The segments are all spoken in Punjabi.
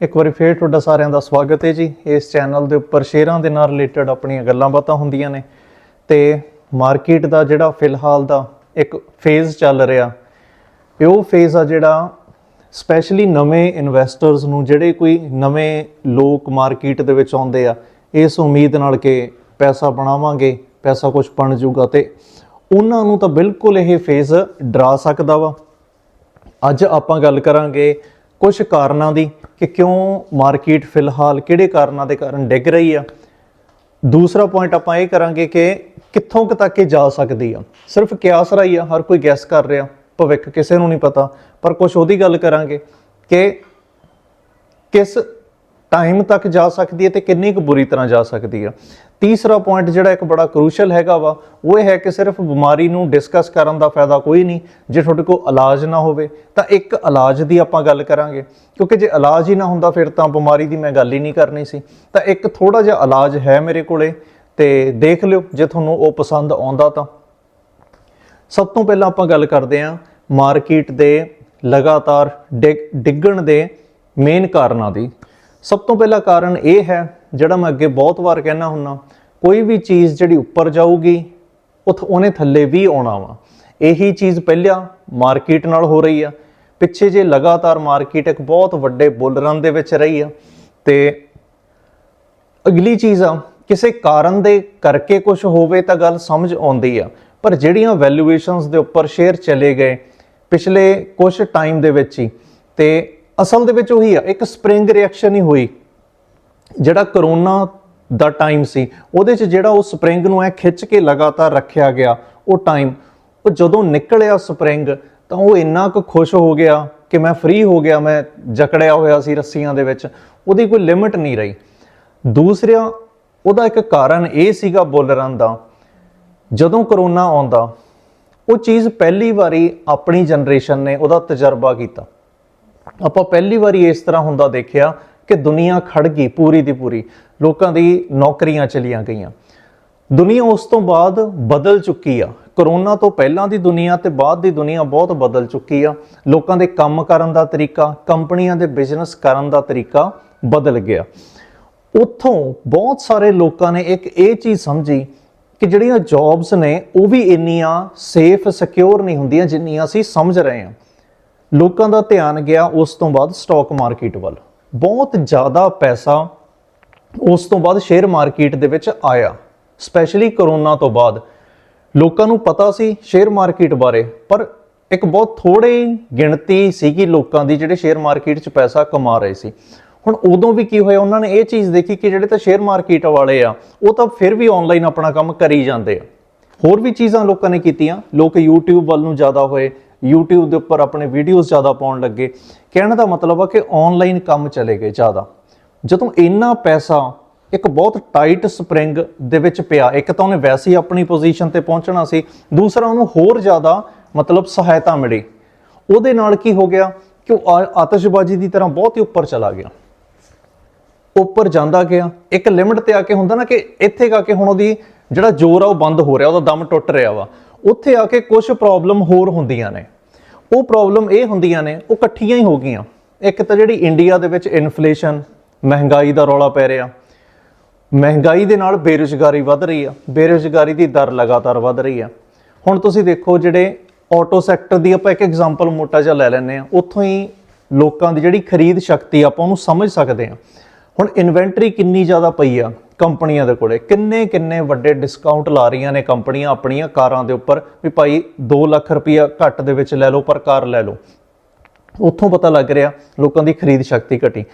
ਇੱਕ ਵਾਰੀ ਫੇਰ ਤੁਹਾਡਾ ਸਾਰਿਆਂ ਦਾ ਸਵਾਗਤ ਹੈ ਜੀ। ਇਸ ਚੈਨਲ ਦੇ ਉੱਪਰ ਸ਼ੇਅਰਾਂ ਦੇ ਨਾਲ ਰਿਲੇਟਡ ਆਪਣੀਆਂ ਗੱਲਾਂ ਬਾਤਾਂ ਹੁੰਦੀਆਂ ਨੇ। ਤੇ ਮਾਰਕੀਟ ਦਾ ਜਿਹੜਾ ਫਿਲਹਾਲ ਦਾ ਇੱਕ ਫੇਜ਼ ਚੱਲ ਰਿਹਾ, ਇਹ ਉਹ ਫੇਜ਼ ਆ ਜਿਹੜਾ ਸਪੈਸ਼ਲੀ ਨਵੇਂ ਇਨਵੈਸਟਰਸ ਨੂੰ ਜਿਹੜੇ ਕੋਈ ਨਵੇਂ ਲੋਕ ਮਾਰਕੀਟ ਦੇ ਵਿੱਚ ਆਉਂਦੇ ਆ, ਇਸ ਉਮੀਦ ਨਾਲ ਕਿ ਪੈਸਾ ਬਣਾਵਾਂਗੇ, ਪੈਸਾ ਕੁਝ ਬਣ ਜਾਊਗਾ ਤੇ ਉਹਨਾਂ ਨੂੰ ਤਾਂ ਬਿਲਕੁਲ ਇਹ ਫੇਜ਼ ਡਰਾ ਸਕਦਾ ਵਾ। ਅੱਜ ਆਪਾਂ ਗੱਲ ਕਰਾਂਗੇ ਕੁਝ ਕਾਰਨਾਂ ਦੀ ਕਿ ਕਿਉਂ ਮਾਰਕੀਟ ਫਿਲਹਾਲ ਕਿਹੜੇ ਕਾਰਨਾਂ ਦੇ ਕਾਰਨ ਡਿੱਗ ਰਹੀ ਆ? ਦੂਸਰਾ ਪੁਆਇੰਟ ਆਪਾਂ ਇਹ ਕਰਾਂਗੇ ਕਿ ਕਿੱਥੋਂ ਕੁ ਤੱਕ ਇਹ ਜਾ ਸਕਦੀ ਆ? ਸਿਰਫ ਕਿਆਸ ਰਾਈ ਆ, ਹਰ ਕੋਈ ਗੈਸ ਕਰ ਰਿਹਾ, ਭਵਿੱਖ ਕਿਸੇ ਨੂੰ ਨਹੀਂ ਪਤਾ, ਪਰ ਕੁਝ ਉਹਦੀ ਗੱਲ ਕਰਾਂਗੇ ਕਿ ਕਿਸ ਟਾਈਮ ਤੱਕ ਜਾ ਸਕਦੀ ਹੈ ਤੇ ਕਿੰਨੀ ਕੁ ਬੁਰੀ ਤਰ੍ਹਾਂ ਜਾ ਸਕਦੀ ਹੈ। ਤੀਸਰਾ ਪੁਆਇੰਟ ਜਿਹੜਾ ਇੱਕ ਬੜਾ ਕ੍ਰੂਸ਼ਲ ਹੈਗਾ ਵਾ, ਉਹ ਇਹ ਹੈ ਕਿ ਸਿਰਫ ਬਿਮਾਰੀ ਨੂੰ ਡਿਸਕਸ ਕਰਨ ਦਾ ਫਾਇਦਾ ਕੋਈ ਨਹੀਂ। ਜੇ ਤੁਹਾਡੇ ਕੋਲ ਇਲਾਜ ਨਾ ਹੋਵੇ, ਤਾਂ ਇੱਕ ਇਲਾਜ ਦੀ ਆਪਾਂ ਗੱਲ ਕਰਾਂਗੇ। ਕਿਉਂਕਿ ਜੇ ਇਲਾਜ ਹੀ ਨਾ ਹੁੰਦਾ ਫਿਰ ਤਾਂ ਬਿਮਾਰੀ ਦੀ ਮੈਂ ਗੱਲ ਹੀ ਨਹੀਂ ਕਰਨੀ ਸੀ। ਤਾਂ ਇੱਕ ਥੋੜਾ ਜਿਹਾ ਇਲਾਜ ਹੈ ਮੇਰੇ ਕੋਲੇ, ਤੇ ਦੇਖ ਲਿਓ ਜੇ ਤੁਹਾਨੂੰ ਉਹ ਪਸੰਦ ਆਉਂਦਾ ਤਾਂ। ਸਭ ਤੋਂ ਪਹਿਲਾਂ ਆਪਾਂ ਗੱਲ ਕਰਦੇ ਹਾਂ ਮਾਰਕੀਟ ਦੇ ਲਗਾਤਾਰ ਡਿੱਗ- ਡਿੱਗਣ ਦੇ ਮੇਨ ਕਾਰਨਾਂ ਦੀ। ਸਭ ਤੋਂ ਪਹਿਲਾ ਕਾਰਨ ਇਹ ਹੈ, ਜਿਹੜਾ ਮੈਂ ਅੱਗੇ ਬਹੁਤ ਵਾਰ ਕਹਿਣਾ ਹੁੰਨਾ, ਕੋਈ ਵੀ ਚੀਜ਼ ਜਿਹੜੀ ਉੱਪਰ ਜਾਊਗੀ, ਉਥ ਉਹਨੇ ਥੱਲੇ ਵੀ ਆਉਣਾ ਵਾ। ਇਹੀ ਚੀਜ਼ ਪਹਿਲਾਂ ਮਾਰਕੀਟ ਨਾਲ ਹੋ ਰਹੀ ਆ। ਪਿੱਛੇ ਜੇ ਲਗਾਤਾਰ ਮਾਰਕੀਟ ਇੱਕ ਬਹੁਤ ਵੱਡੇ ਬੁੱਲ ਰਨ ਦੇ ਵਿੱਚ ਰਹੀ ਆ। ਤੇ ਅਗਲੀ ਚੀਜ਼ ਆ, ਕਿਸੇ ਕਾਰਨ ਦੇ ਕਰਕੇ ਕੁਝ ਹੋਵੇ ਤਾਂ ਗੱਲ ਸਮਝ ਆਉਂਦੀ ਆ। ਪਰ ਜਿਹੜੀਆਂ ਵੈਲਿਊਏਸ਼ਨਸ ਦੇ ਉੱਪਰ ਸ਼ੇਅਰ ਚਲੇ ਗਏ ਪਿਛਲੇ ਕੁਝ ਟਾਈਮ ਦੇ ਵਿੱਚ ਹੀ, ਤੇ ਅਸਲ ਦੇ ਵਿੱਚ ਉਹੀ ਆ, ਇੱਕ ਸਪ੍ਰਿੰਗ ਰਿਐਕਸ਼ਨ ਹੀ ਹੋਈ। ਜਿਹੜਾ ਕਰੋਨਾ ਦਾ ਟਾਈਮ ਸੀ, ਉਹਦੇ 'ਚ ਜਿਹੜਾ ਉਹ ਸਪ੍ਰਿੰਗ ਨੂੰ ਐ ਖਿੱਚ ਕੇ ਲਗਾਤਾਰ ਰੱਖਿਆ ਗਿਆ, ਉਹ ਟਾਈਮ ਉਹ ਜਦੋਂ ਨਿਕਲਿਆ ਸਪ੍ਰਿੰਗ ਤਾਂ ਉਹ ਇੰਨਾ ਕੁ ਖੁਸ਼ ਹੋ ਗਿਆ ਕਿ ਮੈਂ ਫ੍ਰੀ ਹੋ ਗਿਆ, ਮੈਂ ਜਕੜਿਆ ਹੋਇਆ ਸੀ ਰੱਸੀਆਂ ਦੇ ਵਿੱਚ, ਉਹਦੀ ਕੋਈ ਲਿਮਿਟ ਨਹੀਂ ਰਹੀ। ਦੂਸਰਾ ਉਹਦਾ ਇੱਕ ਕਾਰਨ ਇਹ ਸੀਗਾ ਬੋਲਰਾਂ ਦਾ, ਜਦੋਂ ਕਰੋਨਾ ਆਉਂਦਾ, ਉਹ ਚੀਜ਼ ਪਹਿਲੀ ਵਾਰੀ ਆਪਣੀ ਜਨਰੇਸ਼ਨ ਨੇ ਉਹਦਾ ਤਜਰਬਾ ਕੀਤਾ। ਆਪਾਂ ਪਹਿਲੀ ਵਾਰੀ ਇਸ ਤਰ੍ਹਾਂ ਹੁੰਦਾ ਦੇਖਿਆ ਕਿ ਦੁਨੀਆ ਖੜ ਗਈ ਪੂਰੀ ਦੀ ਪੂਰੀ। ਲੋਕਾਂ ਦੀ ਨੌਕਰੀਆਂ ਚਲੀਆਂ ਗਈਆਂ। ਦੁਨੀਆ ਉਸ ਤੋਂ ਬਾਅਦ ਬਦਲ ਚੁੱਕੀ ਆ। ਕਰੋਨਾ ਤੋਂ ਪਹਿਲਾਂ ਦੀ ਦੁਨੀਆ ਤੇ ਬਾਅਦ ਦੀ ਦੁਨੀਆ ਬਹੁਤ ਬਦਲ ਚੁੱਕੀ ਆ। ਲੋਕਾਂ ਦੇ ਕੰਮ ਕਰਨ ਦਾ ਤਰੀਕਾ, ਕੰਪਨੀਆਂ ਦੇ ਬਿਜ਼ਨਸ ਕਰਨ ਦਾ ਤਰੀਕਾ ਬਦਲ ਗਿਆ। ਉੱਥੋਂ ਬਹੁਤ ਸਾਰੇ ਲੋਕਾਂ ਨੇ ਇੱਕ ਇਹ ਚੀਜ਼ ਸਮਝੀ ਕਿ ਜਿਹੜੀਆਂ ਜੌਬਸ ਨੇ, ਉਹ ਵੀ ਇੰਨੀਆਂ ਸੇਫ ਸਿਕਿਉਰ ਨਹੀਂ ਹੁੰਦੀਆਂ ਜਿੰਨੀਆਂ ਅਸੀਂ ਸਮਝ ਰਹੇ ਹਾਂ। ਲੋਕਾਂ ਦਾ ਧਿਆਨ ਗਿਆ ਉਸ ਤੋਂ ਬਾਅਦ ਸਟਾਕ ਮਾਰਕੀਟ ਵੱਲ। ਬਹੁਤ ਜ਼ਿਆਦਾ ਪੈਸਾ ਉਸ ਤੋਂ ਬਾਅਦ ਸ਼ੇਅਰ ਮਾਰਕੀਟ ਦੇ ਵਿੱਚ ਆਇਆ। ਸਪੈਸ਼ਲੀ ਕਰੋਨਾ ਤੋਂ ਬਾਅਦ। ਲੋਕਾਂ ਨੂੰ ਪਤਾ ਸੀ ਸ਼ੇਅਰ ਮਾਰਕੀਟ ਬਾਰੇ, ਪਰ ਇੱਕ ਬਹੁਤ ਥੋੜੀ ਗਿਣਤੀ ਸੀਗੀ ਲੋਕਾਂ ਦੀ ਜਿਹੜੇ ਸ਼ੇਅਰ ਮਾਰਕੀਟ 'ਚ ਪੈਸਾ ਕਮਾ ਰਹੇ ਸੀ। ਹੁਣ ਉਦੋਂ ਵੀ ਕੀ ਹੋਇਆ, ਉਹਨਾਂ ਨੇ ਇਹ ਚੀਜ਼ ਦੇਖੀ ਕਿ ਜਿਹੜੇ ਤਾਂ ਸ਼ੇਅਰ ਮਾਰਕੀਟ ਵਾਲੇ ਆ, ਉਹ ਤਾਂ ਫਿਰ ਵੀ ਆਨਲਾਈਨ ਆਪਣਾ ਕੰਮ ਕਰੀ ਜਾਂਦੇ ਆ। ਹੋਰ ਵੀ ਚੀਜ਼ਾਂ ਲੋਕਾਂ ਨੇ ਕੀਤੀਆਂ। ਲੋਕ YouTube ਵੱਲ ਨੂੰ ਜ਼ਿਆਦਾ ਹੋਏ YouTube ਦੇ ਉੱਪਰ ਆਪਣੇ ਵੀਡੀਓਜ਼ ਜ਼ਿਆਦਾ ਪਾਉਣ ਲੱਗੇ। ਕਹਿਣ ਦਾ ਮਤਲਬ ਆ ਕਿ ਆਨਲਾਈਨ ਕੰਮ ਚਲੇ ਗਏ ਜ਼ਿਆਦਾ। ਜਦੋਂ ਇੰਨਾ ਪੈਸਾ ਇੱਕ ਬਹੁਤ ਟਾਈਟ ਸਪ੍ਰਿੰਗ ਦੇ ਵਿੱਚ ਪਿਆ, ਇੱਕ ਤਾਂ ਉਹਨੇ ਵੈਸੇ ਹੀ ਆਪਣੀ ਪੋਜੀਸ਼ਨ ਤੇ ਪਹੁੰਚਣਾ ਸੀ, ਦੂਸਰਾ ਉਹਨੂੰ ਹੋਰ ਜ਼ਿਆਦਾ ਮਤਲਬ ਸਹਾਇਤਾ ਮਿਲੀ। ਉਹਦੇ ਨਾਲ ਕੀ ਹੋ ਗਿਆ ਕਿ ਉਹ ਆ- ਆਤਿਸ਼ਬਾਜ਼ੀ ਦੀ ਤਰ੍ਹਾਂ ਬਹੁਤ ਹੀ ਉੱਪਰ ਚਲਾ ਗਿਆ। ਉੱਪਰ ਜਾਂਦਾ ਗਿਆ। ਇੱਕ ਲਿਮਟ ਤੇ ਆ ਕੇ ਹੁੰਦਾ ਨਾ ਕਿ ਇੱਥੇ ਗਾ ਕੇ ਹੁਣ ਉਹਦੀ ਜਿਹੜਾ ਜ਼ੋਰ ਆ ਉਹ ਬੰਦ ਹੋ ਰਿਹਾ, ਉਹਦਾ ਦਮ ਟੁੱਟ ਰਿਹਾ ਵਾ। ਉੱਥੇ ਆ ਕੇ ਕੁਝ ਪ੍ਰੋਬਲਮ ਹੋਰ ਹੁੰਦੀਆਂ ਨੇ। ਉਹ ਪ੍ਰੋਬਲਮ ਇਹ ਹੁੰਦੀਆਂ ਨੇ, ਉਹ ਇਕੱਠੀਆਂ ਹੀ ਹੋ ਗਈਆਂ। ਇੱਕ ਤਾਂ ਜਿਹੜੀ ਇੰਡੀਆ ਦੇ ਵਿੱਚ ਇਨਫਲੇਸ਼ਨ ਮਹਿੰਗਾਈ ਦਾ ਰੌਲਾ ਪੈ ਰਿਹਾ। ਮਹਿੰਗਾਈ ਦੇ ਨਾਲ ਬੇਰੁਜ਼ਗਾਰੀ ਵੱਧ ਰਹੀ ਆ। ਬੇਰੁਜ਼ਗਾਰੀ ਦੀ ਦਰ ਲਗਾਤਾਰ ਵੱਧ ਰਹੀ ਆ। ਹੁਣ ਤੁਸੀਂ ਦੇਖੋ ਜਿਹੜੇ ਆਟੋ ਸੈਕਟਰ ਦੀ ਆਪਾਂ ਇੱਕ ਐਗਜ਼ਾਮਪਲ ਮੋਟਾ ਜਿਹਾ ਲੈ ਲੈਂਦੇ ਆ। ਉੱਥੋਂ ਹੀ ਲੋਕਾਂ ਦੀ ਜਿਹੜੀ ਖਰੀਦ ਸ਼ਕਤੀ ਆਪਾਂ ਉਹਨੂੰ ਸਮਝ ਸਕਦੇ ਆ। ਹੁਣ ਇਨਵੈਂਟਰੀ ਕਿੰਨੀ ਜ਼ਿਆਦਾ ਪਈ ਆ। ਕੰਪਨੀਆਂ ਦੇ ਕੋਲੇ। ਕਿੰਨੇ ਕਿੰਨੇ ਵੱਡੇ ਡਿਸਕਾਊਂਟ ਲਾ ਰਹੀਆਂ ਨੇ ਕੰਪਨੀਆਂ ਆਪਣੀਆਂ ਕਾਰਾਂ ਦੇ ਉੱਪਰ ਵੀ ਭਾਈ 2 ਲੱਖ ਰੁਪਇਆ ਘੱਟ ਦੇ ਵਿੱਚ ਲੈ ਲਓ, ਪਰ ਕਾਰ ਲੈ ਲਓ। ਉੱਥੋਂ ਪਤਾ ਲੱਗ ਰਿਹਾ ਲੋਕਾਂ ਦੀ ਖਰੀਦ ਸ਼ਕਤੀ ਘਟੀ।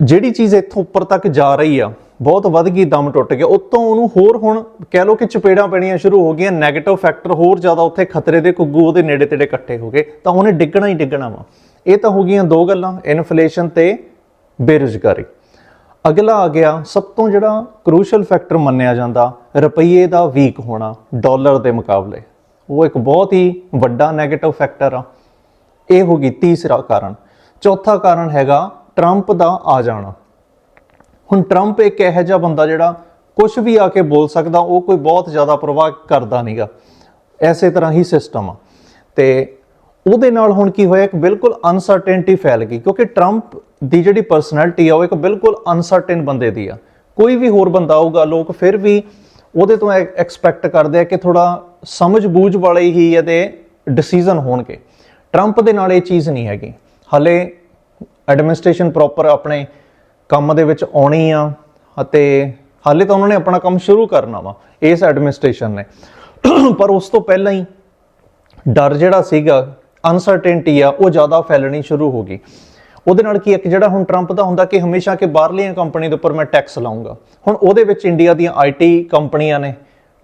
ਜਿਹੜੀ ਚੀਜ਼ ਇੱਥੋਂ ਉੱਪਰ ਤੱਕ ਜਾ ਰਹੀ ਆ, ਬਹੁਤ ਵੱਧ ਗਈ, ਦਮ ਟੁੱਟ ਗਿਆ। ਉਤੋਂ ਉਹਨੂੰ ਹੋਰ ਹੁਣ ਕਹਿ ਲਓ ਕਿ ਚਪੇੜਾਂ ਪੈਣੀਆਂ ਸ਼ੁਰੂ ਹੋ ਗਈਆਂ 네ਗੇਟਿਵ ਫੈਕਟਰ ਹੋਰ ਜ਼ਿਆਦਾ ਉੱਥੇ ਖਤਰੇ ਦੇ ਕੁੱਗੂ ਉਹਦੇ ਨੇੜੇ ਤੇੜੇ ਇਕੱਠੇ ਹੋ ਗਏ। ਤਾਂ ਉਹਨੇ ਡਿੱਗਣਾ ਹੀ ਡਿੱਗਣਾ ਵਾ। ਇਹ ਤਾਂ ਹੋ ਗਈਆਂ ਦੋ ਗੱਲਾਂ, ਇਨਫਲੇਸ਼ਨ ਤੇ ਬੇਰੁਜ਼ਗਾਰੀ। ਅਗਲਾ ਆ ਗਿਆ ਸਭ ਤੋਂ ਜਿਹੜਾ ਕ੍ਰੂਸ਼ਲ ਫੈਕਟਰ ਮੰਨਿਆ ਜਾਂਦਾ, ਰੁਪਈਏ ਦਾ ਵੀਕ ਹੋਣਾ ਡਾਲਰ ਦੇ ਮੁਕਾਬਲੇ। ਉਹ ਇੱਕ ਬਹੁਤ ਹੀ ਵੱਡਾ 네ਗੇਟਿਵ ਫੈਕਟਰ ਆ। ਇਹ ਹੋ ਗਈ ਤੀਸਰਾ ਕਾਰਨ। ਚੌਥਾ ਕਾਰਨ ਹੈਗਾ ਟਰੰਪ ਦਾ ਆ ਜਾਣਾ। ਹੁਣ ਟਰੰਪ ਇੱਕ ਇਹੋ ਜਿਹਾ ਬੰਦਾ ਜਿਹੜਾ ਕੁਝ ਵੀ ਆ ਕੇ ਬੋਲ ਸਕਦਾ, ਉਹ ਕੋਈ ਬਹੁਤ ਜ਼ਿਆਦਾ ਪ੍ਰਭਾਵ ਕਰਦਾ ਨਹੀਂਗਾ ਐਸੇ ਤਰ੍ਹਾਂ ਹੀ ਸਿਸਟਮ ਆ। ਤੇ ਉਹਦੇ ਨਾਲ ਹੁਣ ਕੀ ਹੋਇਆ? ਇੱਕ ਬਿਲਕੁਲ ਅਨਸਰਟੇਨਟੀ ਫੈਲ ਗਈ, ਕਿਉਂਕਿ ਟਰੰਪ ਦੀ ਜਿਹੜੀ ਪਰਸਨੈਲਿਟੀ ਆ, ਉਹ ਇੱਕ ਬਿਲਕੁਲ ਅਨਸਰਟਨ ਬੰਦੇ ਦੀ ਆ। ਕੋਈ ਵੀ ਹੋਰ ਬੰਦਾ ਆਊਗਾ, ਲੋਕ ਫਿਰ ਵੀ ਉਹਦੇ ਤੋਂ ਐਕਸਪੈਕਟ ਕਰਦੇ ਆ ਕਿ ਥੋੜਾ ਸਮਝ ਬੂਝ ਵਾਲੇ ਹੀ ਇਹਦੇ ਡਿਸੀਜਨ ਹੋਣਗੇ। ਟਰੰਪ ਦੇ ਨਾਲ ਇਹ ਚੀਜ਼ ਨਹੀਂ ਹੈਗੀ। ਹਲੇ ਐਡਮਿਨਿਸਟ੍ਰੇਸ਼ਨ ਪ੍ਰੋਪਰ ਆਪਣੇ ਕੰਮ ਦੇ ਵਿੱਚ ਆਉਣੀ ਆ ਅਤੇ ਹਾਲੇ ਤਾਂ ਉਹਨਾਂ ਨੇ ਆਪਣਾ ਕੰਮ ਸ਼ੁਰੂ ਕਰਨਾ ਵਾ, ਇਸ ਐਡਮਿਨਿਸਟ੍ਰੇਸ਼ਨ ਨੇ। ਪਰ ਉਸ ਤੋਂ ਪਹਿਲਾਂ ਹੀ ਡਰ ਜਿਹੜਾ ਸੀਗਾ ਅਨਸਰਟੇਨਟੀ ਆ, ਉਹ ਜ਼ਿਆਦਾ ਫੈਲਣੀ ਸ਼ੁਰੂ ਹੋ ਗਈ। ਉਹਦੇ ਨਾਲ ਕੀ ਇੱਕ ਜਿਹੜਾ ਹੁਣ ਟਰੰਪ ਦਾ ਹੁੰਦਾ ਕਿ ਹਮੇਸ਼ਾ ਕਿ ਬਾਹਰਲੀਆਂ ਕੰਪਨੀ ਦੇ ਉੱਪਰ ਮੈਂ ਟੈਕਸ ਲਾਉਂਗਾ ਹੁਣ ਉਹਦੇ ਵਿੱਚ ਇੰਡੀਆ ਦੀਆਂ ਆਈਟੀ ਕੰਪਨੀਆਂ ਨੇ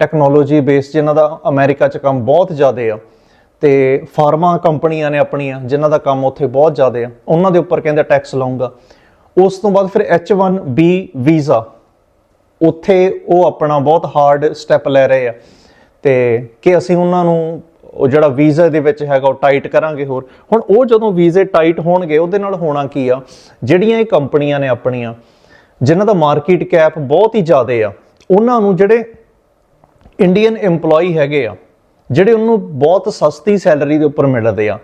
ਟੈਕਨੋਲੋਜੀ ਬੇਸ ਜਿਨ੍ਹਾਂ ਦਾ ਅਮਰੀਕਾ 'ਚ ਕੰਮ ਬਹੁਤ ਜ਼ਿਆਦਾ ਆ ਤੇ ਫਾਰਮਾ ਕੰਪਨੀਆਂ ਨੇ ਆਪਣੀਆਂ ਜਿਨ੍ਹਾਂ ਦਾ ਕੰਮ ਉੱਥੇ ਬਹੁਤ ਜ਼ਿਆਦਾ ਆ, ਉਹਨਾਂ ਦੇ ਉੱਪਰ ਕਹਿੰਦੇ ਟੈਕਸ ਲਾਉਂਗਾ ਉਸ ਤੋਂ ਬਾਅਦ ਫਿਰ H1B ਵੀਜ਼ਾ ਉੱਥੇ ਉਹ ਆਪਣਾ ਬਹੁਤ ਹਾਰਡ ਸਟੈਪ ਲੈ ਰਹੇ ਆ ਤੇ ਕਿ ਅਸੀਂ ਉਹਨਾਂ ਨੂੰ ਉਹ ਜਿਹੜਾ ਵੀਜ਼ਾ ਦੇ ਵਿੱਚ ਹੈਗਾ, ਉਹ ਟਾਈਟ ਕਰਾਂਗੇ ਹੋਰ। ਹੁਣ ਉਹ ਜਦੋਂ ਵੀਜ਼ੇ ਟਾਈਟ ਹੋਣਗੇ, ਉਹਦੇ ਨਾਲ ਹੋਣਾ ਕੀ ਆ? ਜਿਹੜੀਆਂ ਇਹ ਕੰਪਨੀਆਂ ਨੇ ਆਪਣੀਆਂ, ਜਿਨ੍ਹਾਂ ਦਾ ਮਾਰਕੀਟ ਕੈਪ ਬਹੁਤ ਹੀ ਜ਼ਿਆਦਾ ਆ, ਉਹਨਾਂ ਨੂੰ ਜਿਹੜੇ ਇੰਡੀਅਨ EMPLOYE ਹੈਗੇ ਆ, ਜਿਹੜੇ ਉਹਨੂੰ ਬਹੁਤ ਸਸਤੀ ਸੈਲਰੀ ਦੇ ਉੱਪਰ ਮਿਲਦੇ ਆ